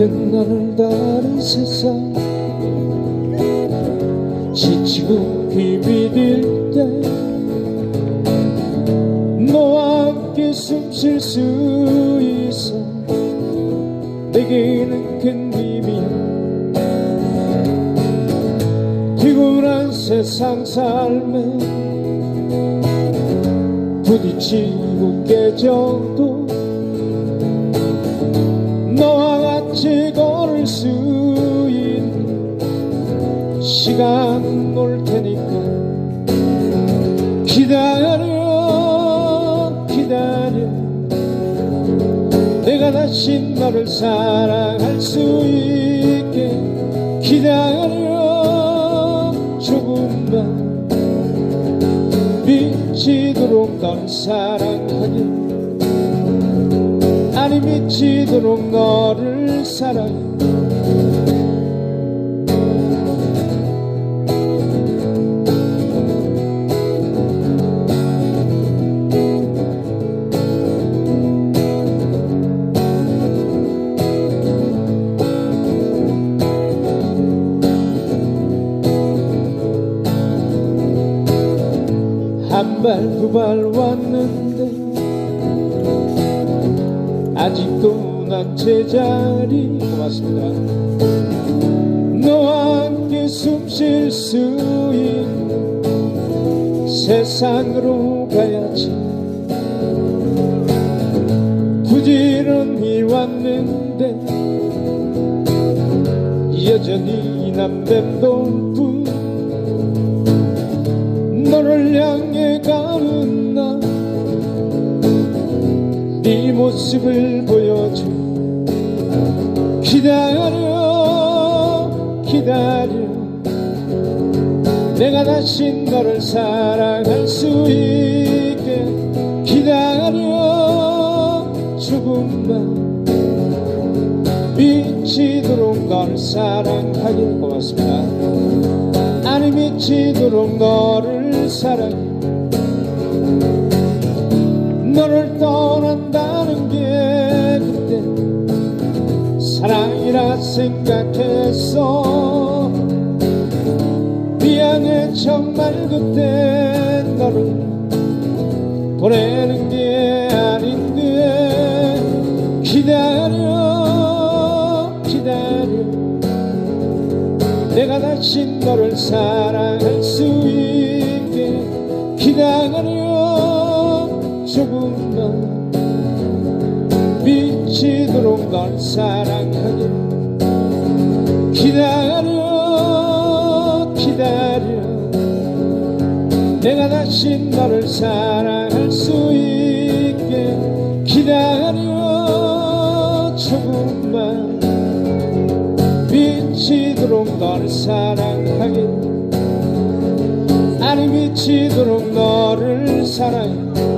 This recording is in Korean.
같은 나를 다른 세상 지치고 비비 숨 쉴 수 있어. 내게는 큰 힘이야 피곤한 세상 삶에 부딪히고 깨져도 너와 같이 걸을 수 있는 시간 올 테니까 기다려 다시 너를 사랑할 수 있게 기다려 조금만 미치도록 널 사랑하게 아니 미치도록 너를 사랑해 한발 두 발 왔는데 아직도 난 제자리. 고맙습니다. 너와 함께 숨 쉴 수 있는 세상으로 가야지. 부지런히 왔는데 여전히 난 맴돌 너를 향해 가는 나네 모습을 보여줘. 기다려 기다려. 내가 다시 너를 사랑할 수 있게 기다려. 조금만 미치도록 너를 사랑하길 고맙습니다. 아니 미치도록 너를 사랑해 너를 떠난다는 게 그때 사랑이라 생각했어. 미안해 정말 그때 너를 보내는 게 아닌데. 기다려 기다려. 내가 다시 너를 사랑할 수 있게 기다려 조금만 미치도록 널 사랑하게. 기다려 기다려. 내가 다시 너를 사랑할 수 있게. 기다려 조금만 미치도록 너를 사랑하게 미치도록 너를 사랑해